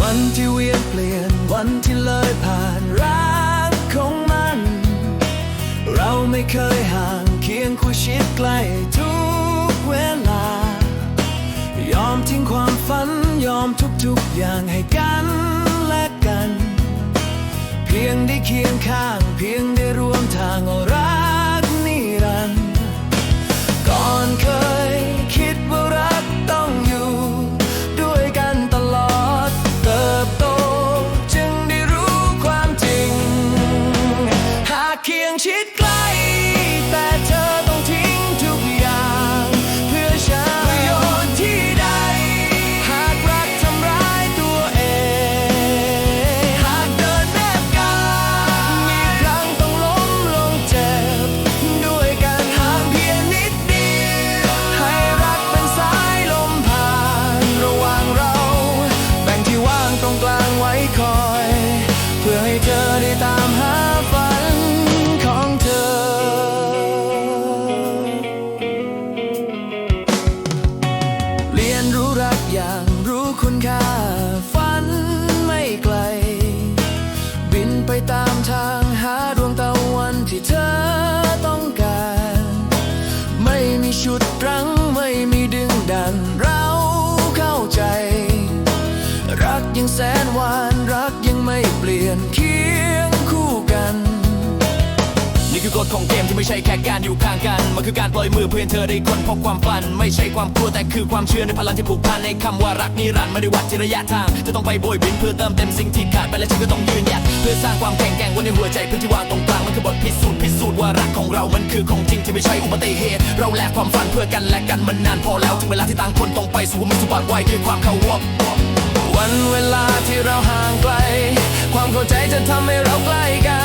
วันที่เวียนเปลี่ยนวันที่เลยผ่านรักของมัน เราไม่เคยห่างเคียงคู่ชิดใกล้ทุกเวลา ยอมทิ้งความฝันยอมทุกๆอย่างให้กันและกัน เพียงได้เคียงข้างากเยังแสนหวานรักยังไม่เปลี่ยนเคียงคู่กัน นี่คือกฎของเกมที่ไม่ใช่แค่การอยู่ข้างกัน มันคือการปล่อยมือเพื่อนเธอได้ค้นพบความฝัน ไม่ใช่ความกลัวแต่คือความเชื่อในพลังที่ผูกพันในคำว่ารักนิรันดร์ไม่ได้วัดที่ระยะทางจะต้องไปโบยบินเพื่อเติมเต็มสิ่งที่ขาดไปและฉันก็ต้องยืนหยัดเพื่อสร้างความแข็งแกร่งไว้ในหัวใจพื้นที่วางตรงกลางมันคือบทพิสูจน์พิสูจน์ว่ารักของเรา มันคือของจริงที่ไม่ใช่อุบัติเหตุ เราแลกความฝันเพื่อกันและกันมันนานพอแล้วถึงเวลาที่ต่างคนต้องไปสู่มิสุบัติไว้ด้วยความเคารพ วันเวลาที่เราห่างไกล ความเข้าใจจะทำให้เราใกล้กัน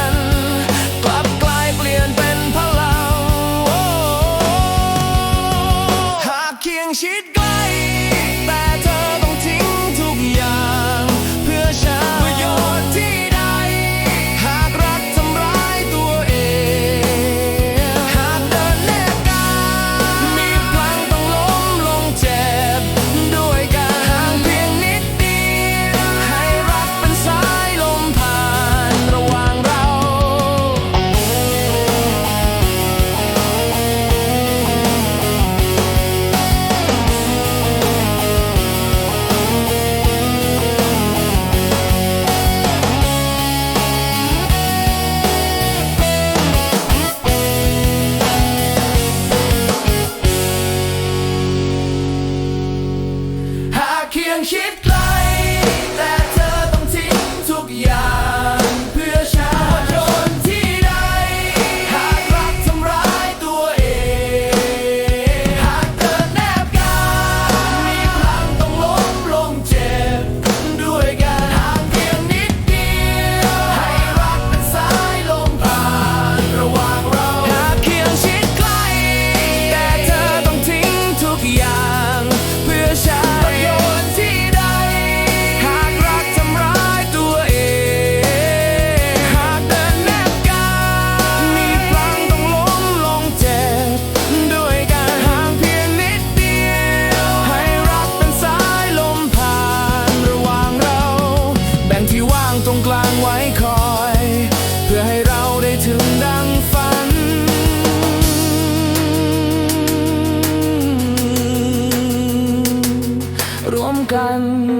เคียงชิดไกล ร่วมกัน